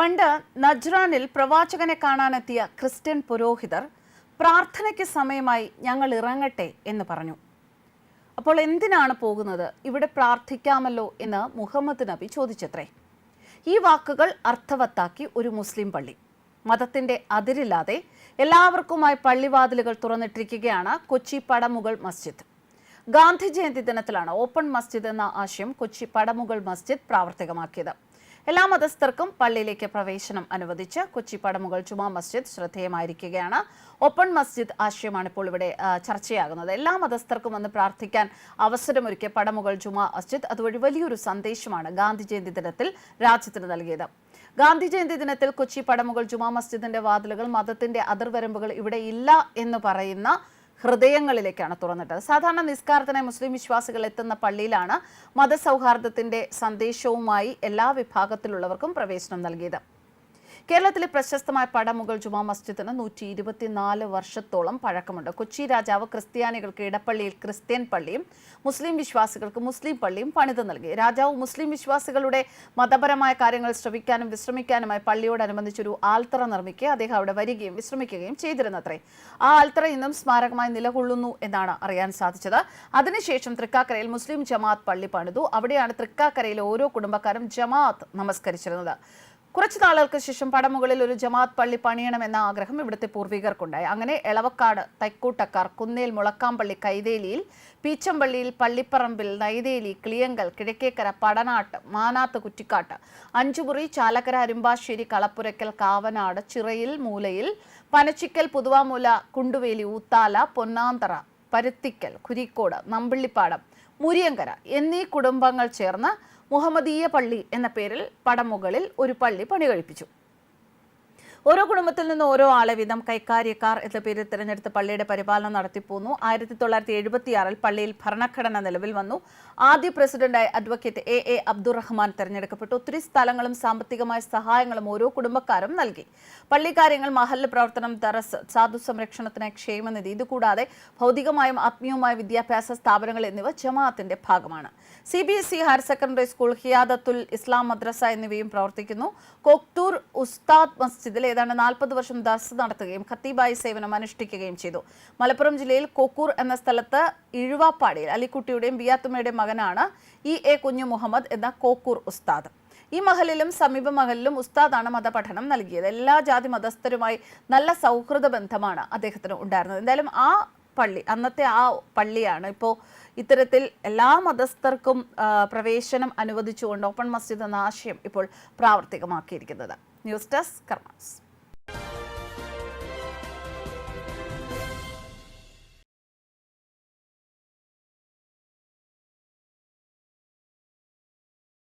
പണ്ട് നജ്റാനിൽ പ്രവാചകനെ കാണാനെത്തിയ ക്രിസ്ത്യൻ പുരോഹിതർ പ്രാർത്ഥനയ്ക്ക് സമയമായി ഞങ്ങൾ ഇറങ്ങട്ടെ എന്ന് പറഞ്ഞു. അപ്പോൾ എന്തിനാണ് പോകുന്നത്? ഇവിടെ പ്രാർത്ഥിക്കാമല്ലോ എന്ന് മുഹമ്മദ് നബി ചോദിച്ചത്രേ. ഈ വാക്കുകൾ അർത്ഥവത്താക്കി ഒരു മുസ്ലിം പള്ളി. മതത്തിന്റെ അതിരില്ലാതെ എല്ലാവർക്കുമായി പള്ളിവാതിലുകൾ തുറന്നിട്ടിരിക്കുകയാണ് കൊച്ചി പടമുകൾ മസ്ജിദ്. ഗാന്ധി ജയന്തി ദിനത്തിലാണ് ഓപ്പൺ മസ്ജിദ് എന്ന ആശയം കൊച്ചി പടമുകൾ മസ്ജിദ് പ്രാവർത്തികമാക്കിയത്. എല്ലാ മതസ്ഥർക്കും പള്ളിയിലേക്ക് പ്രവേശനം അനുവദിച്ച് കൊച്ചി പടമുകൾ ജുമാ മസ്ജിദ് ശ്രദ്ധേയമായിരിക്കുകയാണ്. ഓപ്പൺ മസ്ജിദ് ആശയമാണ് ഇപ്പോൾ ഇവിടെ ചർച്ചയാകുന്നത്. എല്ലാ മതസ്ഥർക്കും വന്ന് പ്രാർത്ഥിക്കാൻ അവസരമൊരുക്കിയ പടമുകൾ ജുമാ മസ്ജിദ് അതുവഴി വലിയൊരു സന്ദേശമാണ് ഗാന്ധി ജയന്തി ദിനത്തിൽ രാജ്യത്തിന് നൽകിയത്. ഗാന്ധി ജയന്തി ദിനത്തിൽ കൊച്ചി പടമുകൾ ജുമാ മസ്ജിദിന്റെ വാതിലുകൾ മതത്തിന്റെ അതിർവരമ്പുകൾ ഇവിടെ ഇല്ല എന്ന് പറയുന്ന ഹൃദയങ്ങളിലേക്കാണ് തുറന്നിട്ടത്. സാധാരണ നിസ്കാരത്തിനായി മുസ്ലിം വിശ്വാസികൾ എത്തുന്ന പള്ളിയിലാണ് മതസൗഹാർദ്ദത്തിന്റെ സന്ദേശവുമായി എല്ലാ വിഭാഗത്തിലുള്ളവർക്കും പ്രവേശനം നൽകിയത്. കേരളത്തിലെ പ്രശസ്തമായ പടമുകൾ ജുമാ മസ്ജിദിന് നൂറ്റി ഇരുപത്തിനാല് വർഷത്തോളം പഴക്കമുണ്ട്. കൊച്ചി രാജാവ് ക്രിസ്ത്യാനികൾക്ക് ഇടപ്പള്ളിയിൽ ക്രിസ്ത്യൻ പള്ളിയും മുസ്ലിം വിശ്വാസികൾക്ക് മുസ്ലിം പള്ളിയും പണിത് നൽകി. രാജാവ് മുസ്ലിം വിശ്വാസികളുടെ മതപരമായ കാര്യങ്ങൾ ശ്രമിക്കാനും വിശ്രമിക്കാനുമായി പള്ളിയോടനുബന്ധിച്ചൊരു ആൽത്തറ നിർമ്മിക്കുക അദ്ദേഹം അവിടെ വരികയും വിശ്രമിക്കുകയും ചെയ്തിരുന്നത്രേ. ആ ആൽത്തറ ഇന്നും സ്മാരകമായി നിലകൊള്ളുന്നു എന്നാണ് അറിയാൻ സാധിച്ചത്. അതിനുശേഷം തൃക്കാക്കരയിൽ മുസ്ലിം ജമാഅത്ത് പള്ളി പണിതു. അവിടെയാണ് തൃക്കാക്കരയിലെ ഓരോ കുടുംബക്കാരും ജമാഅത്ത് നമസ്കരിച്ചിരുന്നത്. കുറച്ചു നാളുകൾക്ക് ശേഷം പടമുകളിൽ ഒരു ജമാത്ത് പള്ളി പണിയണമെന്ന ആഗ്രഹം ഇവിടുത്തെ പൂർവികർക്കുണ്ടായി. അങ്ങനെ എളവക്കാട് തൈക്കൂട്ടക്കാർ കുന്നേൽ മുളക്കാമ്പള്ളി കൈതേലിയിൽ പീച്ചമ്പള്ളിയിൽ പള്ളിപ്പറമ്പിൽ നൈതേലി കിളിയങ്കൽ കിഴക്കേക്കര പടനാട്ട് മാനാത്ത് കുറ്റിക്കാട്ട് അഞ്ചുമുറി ചാലക്കര അരുമ്പാശ്ശേരി കളപ്പുരയ്ക്കൽ കാവനാട് ചിറയിൽ മൂലയിൽ പനച്ചിക്കൽ പുതുവാമൂല കുണ്ടുവേലി ഊത്താല പൊന്നാന്തറ പരുത്തിക്കൽ കുരിക്കോട് നമ്പിള്ളിപ്പാടം മുരിയങ്കര എന്നീ കുടുംബങ്ങൾ ചേർന്ന് മുഹമ്മദീയ പള്ളി എന്ന പേരിൽ പടമുകളിൽ ഒരു പള്ളി പണി കഴിപ്പിച്ചു ഓരോ കുടുംബത്തിൽ നിന്ന് ഓരോ ആളെ വീതം കൈക്കാര്യക്കാർ എന്ന പേരിൽ തിരഞ്ഞെടുത്ത് പള്ളിയുടെ പരിപാലനം നടത്തിപ്പോന്നു. ആയിരത്തി തൊള്ളായിരത്തി എഴുപത്തിയാറിൽ പള്ളിയിൽ ഭരണഘടന നിലവിൽ വന്നു. ആദ്യ പ്രസിഡന്റായി അഡ്വക്കേറ്റ് എ എ അബ്ദുറഹ്മാൻ തെരഞ്ഞെടുക്കപ്പെട്ടു. ഒത്തിരി സ്ഥലങ്ങളും സാമ്പത്തികമായ സഹായങ്ങളും ഓരോ കുടുംബക്കാരും നൽകി. പള്ളിക്കാര്യങ്ങൾ മഹല്ല് പ്രവർത്തനം ദറസ് സാധു സംരക്ഷണത്തിന് ക്ഷേമനിധി ഇതുകൂടാതെ ഭൗതികമായും ആത്മീയവുമായ വിദ്യാഭ്യാസ സ്ഥാപനങ്ങൾ എന്നിവ ജമാഅത്തിന്റെ ഭാഗമാണ്. C B S E higher secondary school Hidayathul Islam Madrasa എന്നിവയും പ്രവർത്തിക്കുന്നു. കൊക്തൂർ ഉസ്താദ് മസ്ജിദിൽ ഏതാണ്ട് നാൽപ്പത് വർഷം ദർസ് നടത്തുകയും ഖത്തീബായി സേവനം അനുഷ്ഠിക്കുകയും ചെയ്തു. മലപ്പുറം ജില്ലയിൽ കൊക്കൂർ എന്ന സ്ഥലത്ത് ഇഴുവാപ്പാടിയിൽ അലിക്കുട്ടിയുടെയും ബിയാത്തുമ്മയുടെയും മകനാണ് ഇ എ കുഞ്ഞു മുഹമ്മദ് എന്ന കോക്കൂർ ഉസ്താദ്. ഈ മഹലിലും സമീപ മഹലിലും ഉസ്താദാണ് മതപഠനം നൽകിയത്. എല്ലാ ജാതി മതസ്ഥരുമായി നല്ല സൗഹൃദ ബന്ധമാണ് അദ്ദേഹത്തിന് ഉണ്ടായിരുന്നത്. എന്തായാലും ആ പള്ളി അന്നത്തെ ആ പള്ളിയാണ് ഇപ്പോൾ ഇത്തരത്തിൽ എല്ലാ മതസ്ഥർക്കും പ്രവേശനം അനുവദിച്ചുകൊണ്ട് ഓപ്പൺ മസ്ജിദ് എന്ന ആശയം ഇപ്പോൾ പ്രാവർത്തികമാക്കിയിരിക്കുന്നത്. News desk karmas.